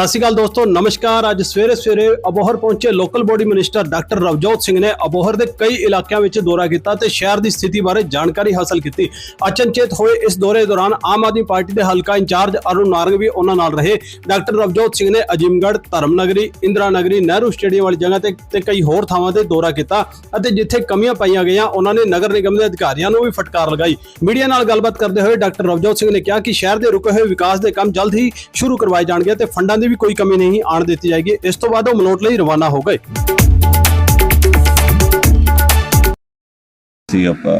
ਸਤਿ ਸ਼੍ਰੀ ਅਕਾਲ ਦੋਸਤੋ, ਨਮਸਕਾਰ। ਅੱਜ ਸਵੇਰੇ ਸਵੇਰੇ ਅਬੋਹਰ ਪਹੁੰਚੇ local body minister doctor Ravjot Singh ਨੇ ਅਬੋਹਰ ਦੇ ਕਈ ਇਲਾਕਿਆਂ ਵਿੱਚ ਦੌਰਾ ਕੀਤਾ ਤੇ ਸ਼ਹਿਰ ਦੀ ਸਥਿਤੀ ਬਾਰੇ ਜਾਣਕਾਰੀ ਹਾਸਲ ਕੀਤੀ। ਅਚਨਚੇਤ ਹੋਏ ਇਸ ਦੌਰੇ ਦੌਰਾਨ ਆਮ ਆਦਮੀ ਪਾਰਟੀ ਦੇ ਹਲਕਾ ਇੰਚਾਰਜ ਅਰੁਣ ਨਾਰਗ ਵੀ ਉਹਨਾਂ ਨਾਲ ਰਹੇ। ਡਾਕਟਰ ਰਵਜੋਤ ਸਿੰਘ ਨੇ ਅਜੀਮਗੜ੍ਹ, ਧਰਮਨਗਰੀ, ਇੰਦਰਾ ਨਗਰੀ, ਨਹਿਰੂ ਸਟੇਡੀਅਮ ਵਾਲੀ ਜਗ੍ਹਾ ਤੇ ਤੇ ਕਈ ਹੋਰ ਥਾਵਾਂ ਤੇ ਦੌਰਾ ਕੀਤਾ ਅਤੇ ਜਿੱਥੇ ਕਮੀਆਂ ਪਾਈਆਂ ਗਈਆਂ, ਉਹਨਾਂ ਨੇ ਨਗਰ ਨਿਗਮ ਦੇ ਅਧਿਕਾਰੀਆਂ ਨੂੰ ਵੀ ਫਟਕਾਰ ਲਗਾਈ। ਮੀਡੀਆ ਨਾਲ ਗੱਲਬਾਤ ਕਰਦੇ ਹੋਏ ਡਾਕਟਰ ਰਵਜੋਤ ਸਿੰਘ ਨੇ ਕਿਹਾ ਕਿ ਸ਼ਹਿਰ ਦੇ ਰੁਕੇ ਹੋਏ ਵਿਕਾਸ ਦੇ ਕੰਮ ਜਲਦ ਹੀ ਸ਼ੁਰੂ ਕਰਵਾਏ ਜਾਣਗੇ ਤੇ ਫੰਡਾਂ ਦੀ ਵੀ ਕੋਈ ਕਮੀ ਨਹੀਂ ਆਣ ਦਿੱਤੀ ਜਾਏਗੀ। ਇਸ ਤੋਂ ਬਾਅਦ ਉਹ ਮਨੋਟ ਲਈ ਰਵਾਨਾ ਹੋ ਗਏ। ਅਸੀਂ ਆਪਾਂ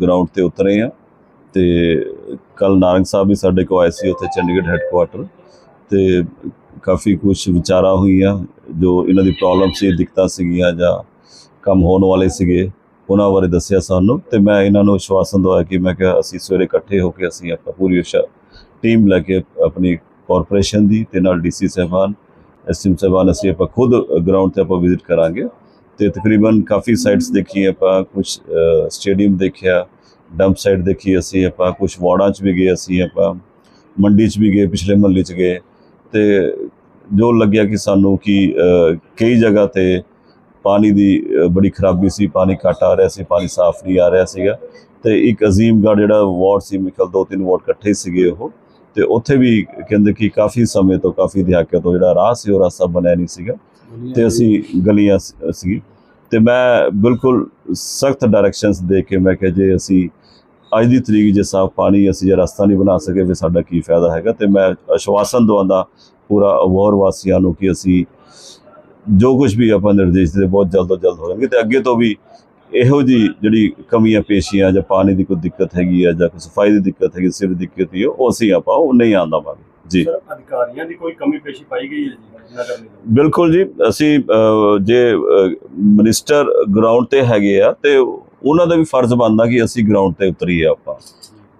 ਗਰਾਊਂਡ ਤੇ ਉਤਰੇ ਆ ਤੇ ਕੱਲ ਨਾਰੰਗ ਸਾਹਿਬ ਵੀ ਸਾਡੇ ਕੋਲ ਆਏ ਸੀ ਉੱਥੇ ਚੰਡੀਗੜ੍ਹ ਹੈੱਡਕੁਆਟਰ ਤੇ ਕਾਫੀ ਕੁਝ ਵਿਚਾਰਾ ਹੋਈਆਂ ਜੋ ਇਹਨਾਂ ਦੀ ਪ੍ਰੋਬਲਮ ਸੀ, ਦਿੱਕਤਾਂ ਸੀਗੀਆਂ ਜਾਂ ਕੰਮ ਹੋਣ ਵਾਲੇ ਸੀਗੇ, ਉਹਨਾਂ ਬਾਰੇ ਦੱਸਿਆ ਸਾਨੂੰ ਤੇ ਮੈਂ ਇਹਨਾਂ ਨੂੰ ਵਿਸ਼ਵਾਸਨ ਦਵਾਇਆ ਕਿ ਮੈਂ ਕਿਹਾ ਅਸੀਂ ਸਵੇਰੇ ਇਕੱਠੇ ਹੋ ਕੇ ਅਸੀਂ ਆਪਾਂ ਪੂਰੀ ਟੀਮ ਲੈ ਕੇ ਆਪਣੀ ਕਾਰਪੋਰੇਸ਼ਨ ਦੀ ਤੇ ਨਾਲ ਡੀਸੀ ਸਾਹਿਬਾਨ ਐਸਐਮ ਸਾਹਿਬਾਨ ਅਸੀਂ ਆਪਾਂ ਖੁਦ ਗਰਾਊਂਡ ਤੇ ਆਪਾਂ ਵਿਜ਼ਿਟ ਕਰਾਂਗੇ। ਤੇ ਤਕਰੀਬਨ ਕਾਫੀ ਸਾਈਟਸ ਦੇਖੀ ਆਪਾਂ ਕੁਝ ਸਟੇਡੀਅਮ ਦੇਖਿਆ ਡੰਪ ਸਾਈਟ ਦੇਖੀ ਅਸੀਂ ਆਪਾਂ ਕੁਝ ਵਾਰਡਾਂ 'ਚ ਵੀ ਗਏ ਅਸੀਂ ਆਪਾਂ, ਮੰਡੀ 'ਚ ਵੀ ਗਏ, ਪਿਛਲੇ ਮਹੱਲੇ 'ਚ ਗਏ। ਤੇ ਜੋ ਲੱਗਿਆ ਕਿ ਸਾਨੂੰ ਕਿ ਕਈ ਜਗ੍ਹਾ ਤੇ ਪਾਣੀ ਦੀ ਬੜੀ ਖਰਾਬੀ ਸੀ, ਪਾਣੀ ਘੱਟ ਆ ਰਿਹਾ ਸੀ, ਪਾਣੀ ਸਾਫ਼ ਨਹੀਂ ਆ ਰਿਹਾ ਸੀਗਾ। ਤੇ ਇੱਕ ਅਜ਼ੀਮਗੜ੍ਹ ਜਿਹੜਾ ਵਾਰਡ ਸੀ, ਮੇਰੇ ਖਿਆਲ ਦੋ ਤਿੰਨ ਵਾਰਡ ਇਕੱਠੇ ਸੀਗੇ ਉਹ। ਤੇ ਉੱਥੇ ਵੀ ਕਹਿੰਦੇ ਕਿ ਕਾਫੀ ਸਮੇਂ ਤੋਂ ਕਾਫੀ ਦਹਾਕੇ ਤੋਂ ਜਿਹੜਾ ਰਾਹ ਸੀ ਉਹ ਰਸਤਾ ਬਣਿਆ ਨਹੀਂ ਸੀਗਾ। ਤੇ ਅਸੀਂ ਗਲੀਆਂ ਸ- ਤੇ ਮੈਂ ਬਿਲਕੁਲ ਸਖਤ ਡਾਇਰੈਕਸ਼ਨਸ ਦੇ ਕੇ ਮੈਂ ਕਿਹਾ ਜੇ ਅਸੀਂ ਅੱਜ ਦੀ ਤਰੀਕ ਜੇ ਸਾਫ਼ ਪਾਣੀ ਅਸੀਂ ਜੇ ਰਸਤਾ ਨਹੀਂ ਬਣਾ ਸਕੇ ਫਿਰ ਸਾਡਾ ਕੀ ਫਾਇਦਾ ਹੈਗਾ? ਤੇ ਮੈਂ ਆਸ਼ਵਾਸਨ ਦਵਾਉਂਦਾ ਪੂਰਾ ਅਬੋਹਰ ਵਾਸੀਆਂ ਨੂੰ ਕਿ ਅਸੀਂ ਜੋ ਕੁਝ ਵੀ ਆਪਾਂ ਨਿਰਦੇਸ਼ ਦੇ ਬਹੁਤ ਜਲਦ ਤੋਂ ਜਲਦ ਹੋ ਜਾਣਗੇ। ਤੇ ਅੱਗੇ ਤੋਂ ਵੀ ਇਹੋ ਜੀ ਜਿਹੜੀ ਕਮੀਆਂ ਪੇਸ਼ੀਆਂ ਜਾਂ ਪਾਣੀ ਦੀ ਕੋਈ ਦਿੱਕਤ ਹੈਗੀ ਆ ਜਾਂ ਕੋਈ ਸਫ਼ਾਈ ਦੀ ਦਿੱਕਤ ਹੈਗੀ ਸਿਰ ਦੀ ਦਿੱਕਤ ਹੀ ਉਹ ਅਸੀਂ ਆਪਾਂ ਉਹ ਨਹੀਂ ਆਂਦਾਵਾਂਗੇ ਜੀ। ਸਰ ਅਧਿਕਾਰੀਆਂ ਦੀ ਕੋਈ ਕਮੀ ਪੇਸ਼ੀ ਪਾਈ ਗਈ ਹੈ ਜੀ ਬਿਲਕੁਲ ਜੀ ਅਸੀਂ ਜੇ ਮਿਨਿਸਟਰ ਗਰਾਊਂਡ ਤੇ ਹੈਗੇ ਆ ਤੇ ਉਹਨਾਂ ਦਾ ਵੀ ਫਰਜ਼ ਬਣਦਾ ਕਿ ਅਸੀਂ ਗਰਾਊਂਡ ਤੇ ਉਤਰੀਏ ਆਪਾਂ।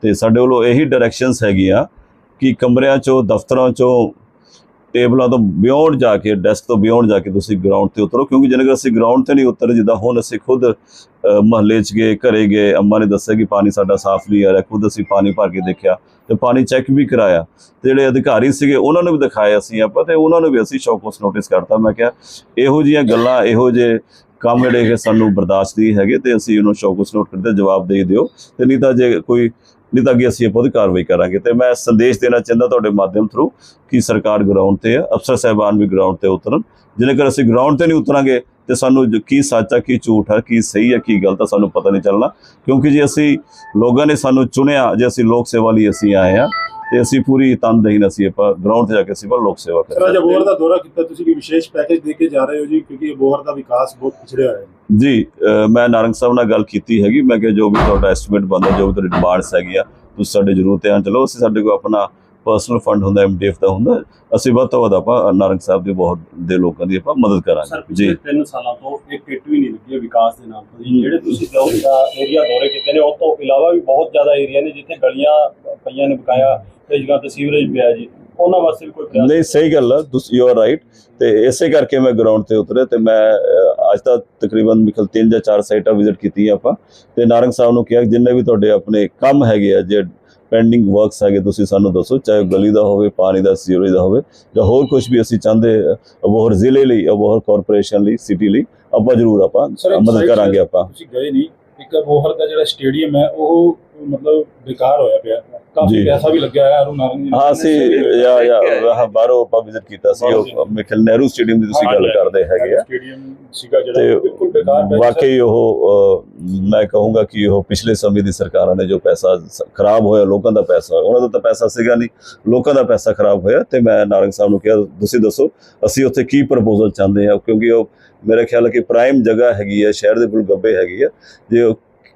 ਤੇ ਸਾਡੇ ਵੱਲੋਂ ਇਹੀ ਡਾਇਰੈਕਸ਼ਨਸ ਹੈਗੀਆਂ ਕਿ ਕਮਰਿਆਂ ਚੋਂ ਦਫ਼ਤਰਾਂ ਚੋਂ ਟੇਬਲਾਂ ਤੋਂ ਬਿਯੋਂਡ ਜਾ ਕੇ, ਡੈਸਕ ਤੋਂ ਬਿਯੋਂਡ ਜਾ ਕੇ ਤੁਸੀਂ ਗਰਾਊਂਡ ਤੇ ਉਤਰੋ, ਕਿਉਂਕਿ ਜੇਕਰ ਅਸੀਂ ਗਰਾਊਂਡ ਤੇ ਨਹੀਂ ਉਤਰ ਜਿੱਦਾਂ ਹੁਣ ਅਸੀਂ ਖੁਦ ਮਹੱਲੇ 'ਚ ਗਏ, ਘਰੇ ਗਏ, ਅੰਮਾ ਨੇ ਦੱਸਿਆ ਕਿ ਪਾਣੀ ਸਾਡਾ ਸਾਫ਼ ਨਹੀਂ ਆ ਰਿਹਾ, ਖੁਦ ਅਸੀਂ ਪਾਣੀ ਭਰ ਕੇ ਦੇਖਿਆ ਤੇ ਪਾਣੀ ਚੈੱਕ ਵੀ ਕਰਾਇਆ। ਤੇ ਜਿਹੜੇ ਅਧਿਕਾਰੀ ਸੀਗੇ, ਉਹਨਾਂ ਨੂੰ ਵੀ ਦਿਖਾਇਆ ਅਸੀਂ ਆਪਾਂ ਤੇ ਉਹਨਾਂ ਨੂੰ ਵੀ ਅਸੀਂ ਸ਼ੌਕਸ ਨੋਟਿਸ ਕਰਤਾ। ਮੈਂ ਕਿਹਾ, ਇਹੋ ਜੀਆਂ ਗੱਲਾਂ, ਇਹੋ ਜੇ ਕੰਮ ਜਿਹੜੇ ਕਿ ਸਾਨੂੰ ਬਰਦਾਸ਼ਤ ਨਹੀਂ ਹੈਗੇ ਤੇ ਅਸੀਂ ਉਹਨੂੰ ਸ਼ੌਕਸ ਨੋਟ ਕਰਦੇ, ਜਵਾਬ ਦੇ ਦਿਓ। ਤੇ ਨਹੀਂ ਤਾਂ ਜੇ ਕੋਈ ਨਹੀਂ ਤਾਂ ਅੱਗੇ ਅਸੀਂ ਆਪਾਂ ਉਹਦੀ ਕਾਰਵਾਈ ਕਰਾਂਗੇ ਤੇ ਮੈਂ ਸੰਦੇਸ਼ ਦੇਣਾ ਚਾਹੁੰਦਾ ਤੁਹਾਡੇ ਮਾਧਿਅਮ ਥਰੂ ਕਿ ਸਰਕਾਰ ਗਰਾਊਂਡ ਤੇ ਆ ਅਫਸਰ ਸਾਹਿਬਾਨ ਵੀ ਗਰਾਊਂਡ ਤੇ ਉਤਰਨ। ਜੇਕਰ ਅਸੀਂ ਗਰਾਊਂਡ ਤੇ ਨਹੀਂ ਉਤਰਾਂਗੇ ਤੇ ਸਾਨੂੰ ਕੀ ਸੱਚ ਆ ਕੀ ਝੂਠ ਆ ਕੀ ਸਹੀ ਆ ਕੀ ਗਲਤ ਆ ਸਾਨੂੰ ਪਤਾ ਨਹੀਂ ਚੱਲਣਾ। ਕਿਉਂਕਿ ਜੇ ਅਸੀਂ ਲੋਕਾਂ ਨੇ ਸਾਨੂੰ ਚੁਣਿਆ, ਜੇ ਅਸੀਂ ਲੋਕ ਸੇਵਾ ਲਈ ਅਸੀਂ ਆਏ ਆ ਤੇ ਅਸੀਂ ਪੂਰੀ ਤਨਦੇਹੀ ਨਾਲ ਅਸੀਂ ਆਪਾਂ ਗਰਾਊਂਡ ਤੇ ਜਾ ਕੇ ਅਸੀਂ ਪਰ ਲੋਕ ਸੇਵਾ ਸਰ ਕਰਾਂਗੇ ਅੱਜ ਅਬੋਹਰ ਦਾ ਦੌਰਾ ਕੀਤਾ ਤੁਸੀਂ ਕੋਈ ਵਿਸ਼ੇਸ਼ ਪੈਕੇਜ ਦੇ ਕੇ ਜਾ ਰਹੇ ਹੋ ਜੀ? ਕਿਉਂਕਿ ਅਬੋਹਰ ਦਾ ਵਿਕਾਸ ਬਹੁਤ ਪਿਛੜਿਆ ਹੋਇਆ ਹੈ। ਜੀ ਮੈਂ ਨਾਰੰਗ ਸਾਹਿਬ ਨਾਲ ਗੱਲ ਕੀਤੀ ਹੈਗੀ। ਮੈਂ ਕਿਹਾ ਜੋ ਵੀ ਤੁਹਾਡਾ ਐਸਟੀਮੇਟ ਬਣਦਾ ਜੋ ਵੀ ਤੁਹਾਡੀ ਡਿਮਾਂਡਸ ਹੈਗੀ ਆ ਤੁਸੀਂ ਸਾਡੇ ਜ਼ਰੂਰ ਧਿਆਨ ਚਲੋ ਅਸੀਂ ਸਾਡੇ ਕੋਲ ਆਪਣਾ ਪਰਸਨਲ ਫੰਡ ਹੁੰਦਾ ਐਮਡੀਐਫ ਦਾ ਹੁੰਦਾ ਅਸੀਂ ਵੱਧ ਤੋਂ ਵੱਧ ਆਪਾਂ ਨਾਰੰਗ ਸਾਹਿਬ ਦੇ ਬਹੁਤ ਦੇ ਲੋਕਾਂ ਦੀ ਆਪਾਂ ਮਦਦ ਸਰ ਕਰਾਂਗੇ ਜੀ 3 ਸਾਲਾਂ ਤੋਂ ਇੱਕ ਕਿੱਟ ਵੀ ਨਹੀਂ ਲੱਗੀ ਹੈ ਵਿਕਾਸ ਦੇ ਨਾਮ ਤੋਂ ਜੀ। ਜਿਹੜੇ ਤੁਸੀਂ ਦਾ ਏਰੀਆ ਦੌਰੇ ਕੀਤੇ ਨੇ ਉਹ ਤੋਂ ਇਲਾਵਾ ਵੀ ਬਹੁਤ ਜ਼ਿਆਦਾ ਏਰੀਆ ਨੇ ਜਿੱਥੇ ਗਲੀਆਂ ਪਈਆਂ ਨੇ ਬਕਾਇਆ ਕਈ ਜਗ੍ਹਾ ਤੇ ਸੀਵਰੇਜ ਪਿਆ ਜੀ ਉਹਨਾਂ ਵਾਸਤੇ ਵੀ ਕੋਈ ਪ੍ਰਯਾਸ ਨਹੀਂ ਸਹੀ ਗੱਲ ਆ ਤੁਸੀਂ ਯੂ ਆਰ ਰਾਈਟ ਤੇ ਇਸੇ ਕਰਕੇ ਮੈਂ ਗਰਾਊਂਡ ਤੇ ਉਤਰਿਆ ਤੇ ਮੈਂ ਅੱਜ ਤੱਕ ਤਕਰੀਬਨ ਮਿਖਲ 3 ਜਾਂ 4 ਸਾਈਟਾਂ ਵਿਜ਼ਿਟ ਕੀਤੀਆਂ ਆਪਾਂ। ਤੇ ਨਾਰੰਗ ਸਾਹਿਬ ਨੂੰ ਕਿਹਾ ਜਿੰਨੇ ਵੀ ਤੁਹਾਡੇ ਆਪਣੇ ਕੰਮ ਹੈਗੇ ਆ ਜੇ ਪੈਂਡਿੰਗ ਵਰਕਸ ਹੈਗੇ ਤੁਸੀਂ ਸਾਨੂੰ ਦੱਸੋ ਚਾਹੇ ਗਲੀ ਦਾ ਹੋਵੇ ਪਾਣੀ ਦਾ ਸੀਵਰੇਜ ਦਾ ਹੋਵੇ ਜਾਂ ਹੋਰ ਕੁਝ ਵੀ ਅਸੀਂ ਚਾਹੁੰਦੇ ਅਬੋਹਰ ਜ਼ਿਲ੍ਹੇ ਲਈ ਅਬੋਹਰ ਕਾਰਪੋਰੇਸ਼ਨ ਲਈ ਸਿਟੀ ਲਈ ਆਪਾਂ ਜ਼ਰੂਰ ਆਪਾਂ ਮਦਦ ਕਰਾਂਗੇ ਆਪਾਂ। ਤੁਸੀਂ ਗਏ ਨਹੀਂ ਇੱਕ ਅਬੋਹਰ ਦਾ ਜਿਹੜਾ ਸਟੇਡੀਅਮ ਹੈ ਉਹ ਮਤਲਬ ਬੇਕਾਰ ਹੋਇਆ ਪਿਆ ਕਾਫੀ। ਪੈਸਾ ਵੀ ਲੱਗਿਆ ਹੋਇਆ ਅਰੁਣ ਨਾਰੰਗ ਜੀ। ਹਾਂ ਸੀ ਜਾਂ ਜਾਂ ਹਾਂ ਬਾਹਰੋਂ ਆਪਾਂ ਵਿਜ਼ਿਟ ਕੀਤਾ ਸੀ ਉਹ ਮਿਖਲ ਨਹਿਰੂ ਸਟੇਡੀਅਮ ਦੀ ਤੁਸੀਂ ਗੱਲ ਕਰਦੇ ਹੈਗੇ ਆ ਸਟੇਡੀਅਮ ਸੀਗਾ ਤੇ ਜਿਹੜਾ ਬਿਲਕੁਲ ਬੇਕਾਰ ਪਿਆ ਸੀ, sir। ਵਾਕਈ ਉਹ ਅ, ਮੈਂ ਕਹੂੰਗਾ ਕਿ ਉਹ ਪਿਛਲੇ ਸਮੇਂ ਦੀ ਸਰਕਾਰਾਂ ਨੇ ਜੋ ਪੈਸਾ ਸ- ਖਰਾਬ ਹੋਇਆ ਲੋਕਾਂ ਦਾ ਪੈਸਾ ਉਹਨਾਂ ਦਾ ਤਾਂ ਪੈਸਾ ਸੀਗਾ ਨਹੀਂ ਲੋਕਾਂ ਦਾ ਪੈਸਾ ਖਰਾਬ ਹੋਇਆ ਤੇ ਮੈਂ ਨਾਰੰਗ ਸਾਹਿਬ ਨੂੰ ਕਿਹਾ ਤੁਸੀਂ ਦੱਸੋ ਅਸੀਂ ਉੱਥੇ ਕੀ ਪ੍ਰਪੋਜ਼ਲ ਚਾਹੁੰਦੇ ਹਾਂ ਕਿਉਂਕਿ ਉਹ ਮੇਰੇ ਖਿਆਲ ਹੈ ਕਿ ਪ੍ਰਾਈਮ ਜਗ੍ਹਾ ਹੈਗੀ ਹੈ ਸ਼ਹਿਰ ਦੇ ਬਿਲਕੁਲ ਗੱਬੇ ਹੈਗੀ ਹੈ ਜੇ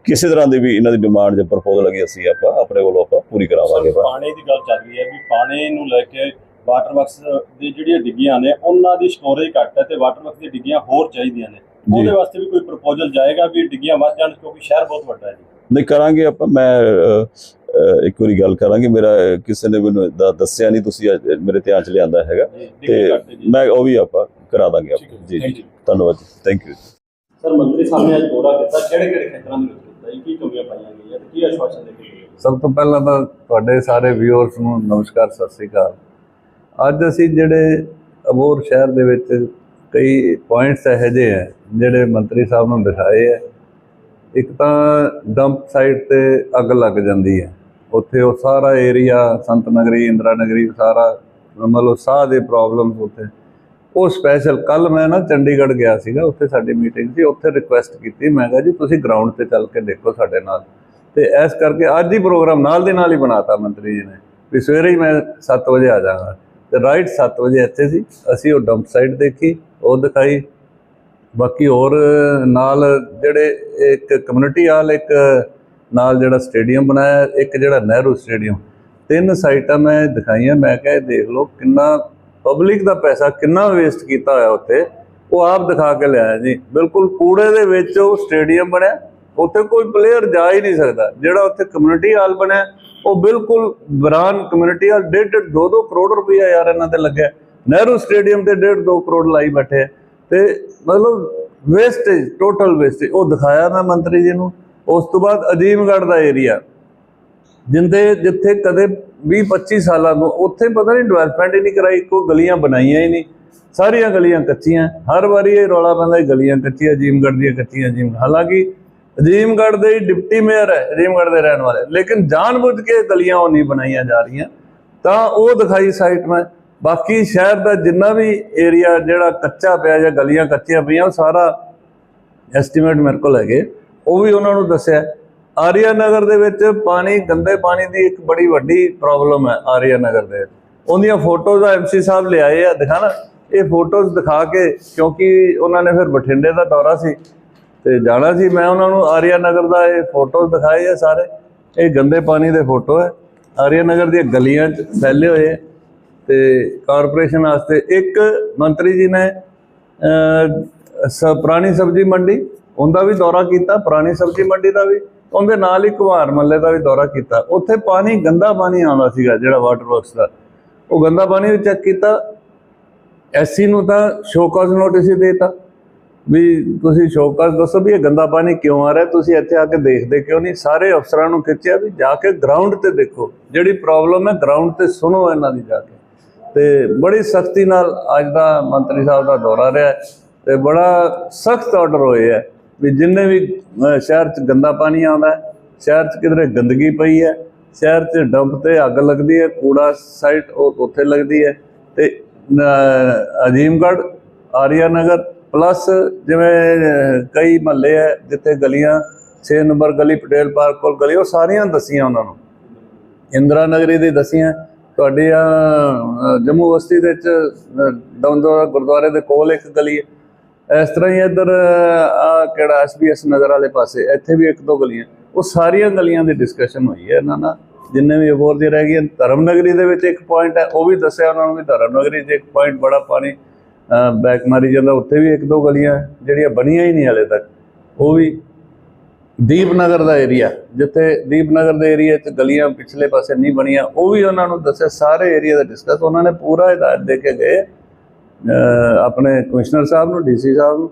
ਕਿਸੇ ਤਰ੍ਹਾਂ ਦੀ ਵੀ ਇਹਨਾਂ ਦੀ ਡਿਮਾਂਡ ਜਾਂ ਪ੍ਰਪੋਜ਼ਲ ਹੈਗੀ ਅਸੀਂ ਆਪਾਂ ਆਪਣੇ ਵੱਲੋਂ ਆਪਾਂ ਪੂਰੀ ਕਰਾਵਾਂਗੇ ਪਾਣੀ ਦੀ ਗੱਲ ਚੱਲ ਰਹੀ ਹੈ ਵੀ ਪਾਣੀ ਨੂੰ ਲੈ ਕੇ ਵਾਟਰ ਵਰਕਸ ਦੀ ਜਿਹੜੀਆਂ ਡਿੱਗੀਆਂ ਨੇ ਉਹਨਾਂ ਦੀ ਸਟੋਰੇਜ ਘੱਟ ਹੈ ਤੇ ਵਾਟਰ ਵਰਕਸ ਦੀਆਂ ਡਿੱਗੀਆਂ ਹੋਰ ਚਾਹੀਦੀਆਂ ਨੇ। ਉਹਦੇ ਵਾਸਤੇ ਵੀ ਕੋਈ ਪ੍ਰਪੋਜ਼ਲ ਜਾਏਗਾ ਵੀ ਡਿੱਗੀਆਂ ਵੱਧ ਜਾਣ ਕਿਉਂਕਿ ਸ਼ਹਿਰ ਬਹੁਤ ਵੱਡਾ ਹੈ ਜੀ। ਨਹੀਂ ਕਰਾਂਗੇ ਆਪਾਂ ਮੈਂ ਇੱਕ ਵਾਰੀ ਗੱਲ ਕਰਾਂਗੇ। ਮੇਰਾ ਕਿਸੇ ਨੇ ਮੈਨੂੰ ਦੱਸਿਆ ਨਹੀਂ ਤੁਸੀਂ ਮੇਰੇ ਧਿਆਨ ਚ ਲਿਆਂਦਾ ਹੈਗਾ। ਤੇ ਜੀ। ਮੈਂ ਉਹ ਵੀ ਆਪਾਂ ਕਰਾ ਦਾਂਗੇ ਆਪਾਂ। ਜੀ ਥੈਂਕ ਯੂ ਧੰਨਵਾਦ ਥੈਂਕ ਯੂ ਸਰ ਮੰਤਰੀ ਸਾਹਿਬ ਨੇ ਅੱਜ ਦੌਰਾ ਕੀਤਾ। ਕਿਹੜੇ ਕਿਹੜੇ ਖੇਤਰਾਂ ਦੇ ਵਿੱਚ? ਕੀਤਾ ਜੀ ਕੀ ਕਮੀਆਂ ਪਾਈਆਂ ਗਈਆਂ ਤੇ ਕੀ ਆਸ਼ਵਾਸਨ ਦੇ ਗਏ? ਸਭ ਤੋਂ ਪਹਿਲਾਂ ਤਾਂ ਤੁਹਾਡੇ ਸਾਰੇ ਵਿਊਅਰਸ ਨੂੰ ਨਮਸਕਾਰ, ਸਤਿ ਸ੍ਰੀ ਅਕਾਲ। ਅੱਜ ਅਸੀਂ ਜਿਹੜੇ ਅਬੋਰ ਸ਼ਹਿਰ ਦੇ ਵਿੱਚ ਕਈ ਪੁਆਇੰਟਸ ਇਹੋ ਜਿਹੇ ਹੈ, ਜਿਹੜੇ ਮੰਤਰੀ ਸਾਹਿਬ ਨੂੰ ਦਿਖਾਏ ਹੈ। ਇੱਕ ਤਾਂ ਡੰਪ ਸਾਈਟ ਤੇ ਅੱਗ ਲੱਗ ਜਾਂਦੀ ਹੈ। ਉੱਥੇ ਉਹ ਸਾਰਾ ਏਰੀਆ ਸੰਤ ਨਗਰੀ, ਇੰਦਰਾ ਨਗਰੀ, ਸਾਰਾ ਮਤਲਬ ਸਾਹ ਦੇ ਪ੍ਰੋਬਲਮਸ ਉੱਥੇ ਉਹ ਸਪੈਸ਼ਲ ਕੱਲ ਮੈਂ ਨਾ ਚੰਡੀਗੜ੍ਹ ਗਿਆ ਸੀਗਾ, ਉੱਥੇ ਸਾਡੀ ਮੀਟਿੰਗ ਸੀ, ਉੱਥੇ ਰਿਕੁਐਸਟ ਕੀਤੀ। ਮੈਂ ਕਿਹਾ ਜੀ, ਤੁਸੀਂ ਗਰਾਊਂਡ ਤੇ ਚੱਲ ਕੇ ਦੇਖੋ ਸਾਡੇ ਨਾਲ। ਤੇ ਇਸ ਕਰਕੇ ਅੱਜ ਹੀ ਪ੍ਰੋਗਰਾਮ ਨਾਲ ਦੇ ਨਾਲ ਹੀ ਬਣਾਤਾ ਮੰਤਰੀ ਜੀ ਨੇ। ਵੀ ਸਵੇਰੇ ਹੀ ਮੈਂ 7 ਵਜੇ ਆ ਜਾਵਾਂਗਾ। ਤੇ ਰਾਈਟ 7 ਵਜੇ ਇੱਥੇ ਸੀ। ਅਸੀਂ ਉਹ ਡੰਪ ਸਾਈਟ ਦੇਖੀ, ਉਹ ਦਿਖਾਈ। ਬਾਕੀ ਹੋਰ ਨਾਲ ਜਿਹੜੇ ਇੱਕ ਕਮਿਊਨਿਟੀ ਹਾਲ ਇੱਕ ਨਾਲ ਜਿਹੜਾ ਸਟੇਡੀਅਮ ਬਣਾਇਆ, ਇੱਕ ਜਿਹੜਾ ਨਹਿਰੂ ਸਟੇਡੀਅਮ ਤਿੰਨ ਸਾਈਟਾਂ ਮੈਂ ਦਿਖਾਈਆਂ। ਮੈਂ ਕਿਹਾ ਇਹ ਦੇਖ ਲਓ, ਕਿੰਨਾ ਪਬਲਿਕ ਦਾ ਪੈਸਾ ਕਿੰਨਾ ਵੇਸਟ ਕੀਤਾ ਹੋਇਆ ਉੱਥੇ, ਉਹ ਆਪ ਦਿਖਾ ਕੇ ਲਿਆਇਆ ਜੀ। ਬਿਲਕੁਲ ਕੂੜੇ ਦੇ ਵਿੱਚ ਉਹ ਸਟੇਡੀਅਮ ਬਣਿਆ, ਉੱਥੇ ਕੋਈ ਪਲੇਅਰ ਜਾ ਹੀ ਨਹੀਂ ਸਕਦਾ। ਜਿਹੜਾ ਉੱਥੇ ਕਮਿਊਨਿਟੀ ਹਾਲ ਬਣਿਆ, ਉਹ ਬਿਲਕੁਲ ਬਰਾਨ ਕਮਿਊਨਿਟੀ ਹਾਲ ਡੇਢ ਡੇਢ 2-2 ਕਰੋੜ ਰੁਪਇਆ ਯਾਰ ਇਹਨਾਂ ਤੇ ਲੱਗਿਆ। ਨਹਿਰੂ ਸਟੇਡੀਅਮ ਤੇ ਡੇਢ 2 ਕਰੋੜ ਲਾਈ ਬੈਠੇ ਆ। ਤੇ ਮਤਲਬ ਵੇਸਟੇਜ ਟੋਟਲ ਵੇਸਟੇਜ ਉਹ ਦਿਖਾਇਆ ਮੈਂ ਮੰਤਰੀ ਜੀ ਨੂੰ। ਉਸ ਤੋਂ ਬਾਅਦ ਅਜੀਮਗੜ੍ਹ ਦਾ ਏਰੀਆ ਜਿੰਦੇ ਜਿੱਥੇ ਕਦੇ 20 25 ਸਾਲਾਂ ਤੋਂ ਉੱਥੇ ਪਤਾ ਨਹੀਂ ਡਿਵੈਲਪਮੈਂਟ ਹੀ ਨਹੀਂ ਕਰਾਈ ਕੋਈ ਗਲੀਆਂ ਬਣਾਈਆਂ ਹੀ ਨਹੀਂ। ਸਾਰੀਆਂ ਗਲੀਆਂ ਕੱਚੀਆਂ, ਹਰ ਵਾਰੀ ਇਹ ਰੌਲਾ ਪੈਂਦਾ ਗਲੀਆਂ ਕੱਚੀਆਂ, ਅਜੀਮਗੜ੍ਹ ਦੀਆਂ ਕੱਚੀਆਂ ਅਜੀਮ ਹਾਲਾਂਕਿ ਅਜੀਮਗੜ੍ਹ ਦੇ ਡਿਪਟੀ ਮੇਅਰ ਹੈ, ਅਜੀਮਗੜ੍ਹ ਦੇ ਰਹਿਣ ਵਾਲੇ। ਲੇਕਿਨ ਜਾਣਬੁੱਝ ਕੇ ਗਲੀਆਂ ਉਹ ਨਹੀਂ ਬਣਾਈਆਂ ਜਾ ਰਹੀਆਂ। ਤਾਂ ਉਹ ਦਿਖਾਈ ਸਾਈਟ ਮੈਂ। ਬਾਕੀ ਸ਼ਹਿਰ ਦਾ ਜਿੰਨਾ ਵੀ ਏਰੀਆ ਜਿਹੜਾ ਕੱਚਾ ਪਿਆ ਜਾਂ ਗਲੀਆਂ ਕੱਚੀਆਂ ਪਈਆਂ, ਉਹ ਸਾਰਾ ਐਸਟੀਮੇਟ ਮੇਰੇ ਕੋਲ ਹੈਗੇ। ਉਹ ਵੀ ਉਹਨਾਂ ਨੂੰ ਦੱਸਿਆ। ਆਰੀਆ ਨਗਰ ਦੇ ਵਿੱਚ ਪਾਣੀ, ਗੰਦੇ ਪਾਣੀ ਦੀ ਇੱਕ ਬੜੀ ਵੱਡੀ ਪ੍ਰੋਬਲਮ ਹੈ ਆਰੀਆ ਨਗਰ ਦੇ ਉਹਦੀਆਂ ਫੋਟੋਜ਼ ਆ ਐਮਸੀ ਸਾਹਿਬ ਲਿਆਏ ਆ ਦਿਖਾਣਾ ਇਹ ਫੋਟੋਜ਼ ਦਿਖਾ ਕੇ, ਕਿਉਂਕਿ ਉਹਨਾਂ ਨੇ ਫਿਰ ਬਠਿੰਡੇ ਦਾ ਦੌਰਾ ਸੀ ਤੇ ਜਾਣਾ ਸੀ। ਮੈਂ ਉਹਨਾਂ ਨੂੰ ਆਰੀਆ ਨਗਰ ਦਾ ਇਹ ਫੋਟੋਜ਼ ਦਿਖਾਏ ਆ ਸਾਰੇ। ਇਹ ਗੰਦੇ ਪਾਣੀ ਦੇ ਫੋਟੋ ਹੈ। ਆਰੀਆ ਨਗਰ ਦੀਆਂ ਗਲੀਆਂ 'ਚ ਫੈਲੇ ਹੋਏ ਹੈ ਤੇ ਕਾਰਪੋਰੇਸ਼ਨ ਵਾਸਤੇ ਇੱਕ ਮੰਤਰੀ ਜੀ ਨੇ ਸ, ਪੁਰਾਣੀ ਸਬਜ਼ੀ ਮੰਡੀ, ਉਹਦਾ ਵੀ ਦੌਰਾ ਕੀਤਾ, ਪੁਰਾਣੀ ਸਬਜ਼ੀ ਮੰਡੀ ਦਾ ਵੀ। ਉਹਦੇ ਨਾਲ ਹੀ ਕੁਹਾਰ ਮੱਲੇ ਦਾ ਵੀ ਦੌਰਾ ਕੀਤਾ। ਉੱਥੇ ਪਾਣੀ, ਗੰਦਾ ਪਾਣੀ ਆਉਂਦਾ ਸੀਗਾ ਜਿਹੜਾ ਵਾਟਰ ਵਰਕਸ ਦਾ। ਉਹ ਗੰਦਾ ਪਾਣੀ ਵੀ ਚੈੱਕ ਕੀਤਾ। ਐਸਸੀ ਨੂੰ ਤਾਂ ਸ਼ੋਕਾਜ਼ ਨੋਟਿਸ ਹੀ ਦੇਤਾ। ਵੀ ਤੁਸੀਂ ਸ਼ੋਕਾਜ਼ ਦੱਸੋ ਵੀ ਇਹ ਗੰਦਾ ਪਾਣੀ ਕਿਉਂ ਆ ਰਿਹਾ? ਤੁਸੀਂ ਇੱਥੇ ਆ ਕੇ ਦੇਖਦੇ ਕਿਉਂ ਨਹੀਂ? ਸਾਰੇ ਅਫਸਰਾਂ ਨੂੰ ਖਿੱਚਿਆ ਵੀ ਜਾ ਕੇ ਗਰਾਊਂਡ ਤੇ ਦੇਖੋ। ਜਿਹੜੀ ਪ੍ਰੋਬਲਮ ਹੈ ਗਰਾਊਂਡ ਤੇ ਸੁਣੋ ਇਹਨਾਂ ਦੀ ਜਾ ਕੇ। ਤੇ ਬੜੀ ਸਖਤੀ ਨਾਲ ਅੱਜ ਦਾ ਮੰਤਰੀ ਸਾਹਿਬ ਦਾ ਦੌਰਾ ਰਿਹਾ ਹੈ। ਤੇ ਬੜਾ ਸਖਤ ਆਰਡਰ ਹੋਏ ਹੈ। ਵੀ ਜਿੰਨੇ ਵੀ ਸ਼ਹਿਰ 'ਚ ਗੰਦਾ ਪਾਣੀ ਆਉਂਦਾ ਸ਼ਹਿਰ 'ਚ ਕਿਧਰੇ ਗੰਦਗੀ ਪਈ ਹੈ ਸ਼ਹਿਰ 'ਚ ਡੰਪ ਤੇ ਅੱਗ ਲੱਗਦੀ ਹੈ ਕੂੜਾ ਸਾਈਟ ਉਹ ਉੱਥੇ ਲੱਗਦੀ ਹੈ ਤੇ ਅਹ, ਅਜੀਮਗੜ੍ਹ ਆਰੀਆ ਨਗਰ ਪਲੱਸ ਜਿਵੇਂ ਕਈ ਮਹੱਲੇ ਹੈ ਜਿੱਥੇ ਗਲੀਆਂ 6 ਨੰਬਰ ਗਲੀ ਪਟੇਲ ਪਾਰਕ ਕੋਲ ਗਲੀ ਉਹ ਸਾਰੀਆਂ ਦੱਸੀਆਂ ਉਹਨਾਂ ਨੂੰ। ਇੰਦਰਾ ਨਗਰੀ ਦੀ ਦੱਸੀਆਂ ਤੁਹਾਡੀ ਆ ਜੰਮੂ ਬਸਤੀ ਦੇ ਵਿੱਚ ਦਮਦਮਾ ਗੁਰਦੁਆਰੇ ਦੇ ਕੋਲ ਇੱਕ ਗਲੀ ਹੈ ਇਸ ਤਰ੍ਹਾਂ ਹੀ ਇੱਧਰ ਆ ਕਿਹੜਾ ਐਸਬੀਐਸ ਨਗਰ ਵਾਲੇ ਪਾਸੇ, ਇੱਥੇ ਵੀ ਇੱਕ ਦੋ ਗਲੀਆਂ, ਉਹ ਸਾਰੀਆਂ ਗਲੀਆਂ ਦੀ ਡਿਸਕਸ਼ਨ ਹੋਈ ਹੈ ਇਹਨਾਂ ਨਾਲ। ਜਿੰਨੇ ਵੀ ਹੋਰ ਦੀ ਰਹਿ ਗਈਆਂ ਧਰਮ ਨਗਰੀ ਦੇ ਵਿੱਚ ਇੱਕ ਪੁਆਇੰਟ ਹੈ, ਉਹ ਵੀ ਦੱਸਿਆ ਉਹਨਾਂ ਨੂੰ ਵੀ ਧਰਮ ਨਗਰੀ 'ਚ ਇੱਕ ਪੁਆਇੰਟ ਬੜਾ ਪਾਣੀ ਬੈਕ ਮਾਰੀ ਜਾਂਦਾ, ਉੱਥੇ ਵੀ ਇੱਕ ਦੋ ਗਲੀਆਂ ਜਿਹੜੀਆਂ ਬਣੀਆਂ ਹੀ ਨਹੀਂ ਹਲੇ ਤੱਕ। ਉਹ ਵੀ ਦੀਪਨਗਰ ਦਾ ਏਰੀਆ ਜਿੱਥੇ ਦੀਪਨਗਰ ਦੇ ਏਰੀਆ 'ਚ ਗਲੀਆਂ ਪਿਛਲੇ ਪਾਸੇ ਨਹੀਂ ਬਣੀਆਂ, ਉਹ ਵੀ ਉਹਨਾਂ ਨੂੰ ਦੱਸਿਆ, ਸਾਰੇ ਏਰੀਆ ਦਾ ਡਿਸਕਸ ਉਹਨਾਂ ਨੇ ਪੂਰਾ ਹਦਾਇਤ ਦੇ ਕੇ ਗਏ। ਆਪਣੇ ਕਮਿਸ਼ਨਰ ਸਾਹਿਬ ਨੂੰ ਡੀਸੀ ਸਾਹਿਬ ਨੂੰ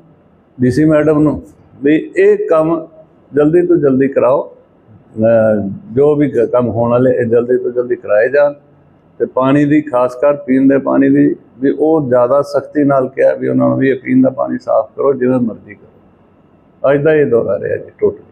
ਡੀਸੀ ਮੈਡਮ ਨੂੰ ਵੀ ਇਹ ਕੰਮ ਜਲਦੀ ਤੋਂ ਜਲਦੀ ਕਰਾਓ। ਜੋ ਵੀ ਕੰਮ ਹੋਣ ਵਾਲੇ, ਇਹ ਜਲਦੀ ਤੋਂ ਜਲਦੀ ਕਰਾਏ ਜਾਣ। ਤੇ ਪਾਣੀ ਦੀ, ਖਾਸ ਕਰ ਪੀਣ ਦੇ ਪਾਣੀ ਦੀ ਵੀ ਉਹ ਜ਼ਿਆਦਾ ਸਖਤੀ ਨਾਲ ਕਿਹਾ ਵੀ ਉਹਨਾਂ ਨੂੰ ਵੀ ਇਹ ਪੀਣ ਦਾ ਪਾਣੀ ਸਾਫ਼ ਕਰੋ, ਜਿਵੇਂ ਮਰਜ਼ੀ ਕਰੋ। ਅੱਜ ਦਾ ਇਹ ਦੌਰਾ ਰਿਹਾ ਜੀ, ਟੋਟਲ।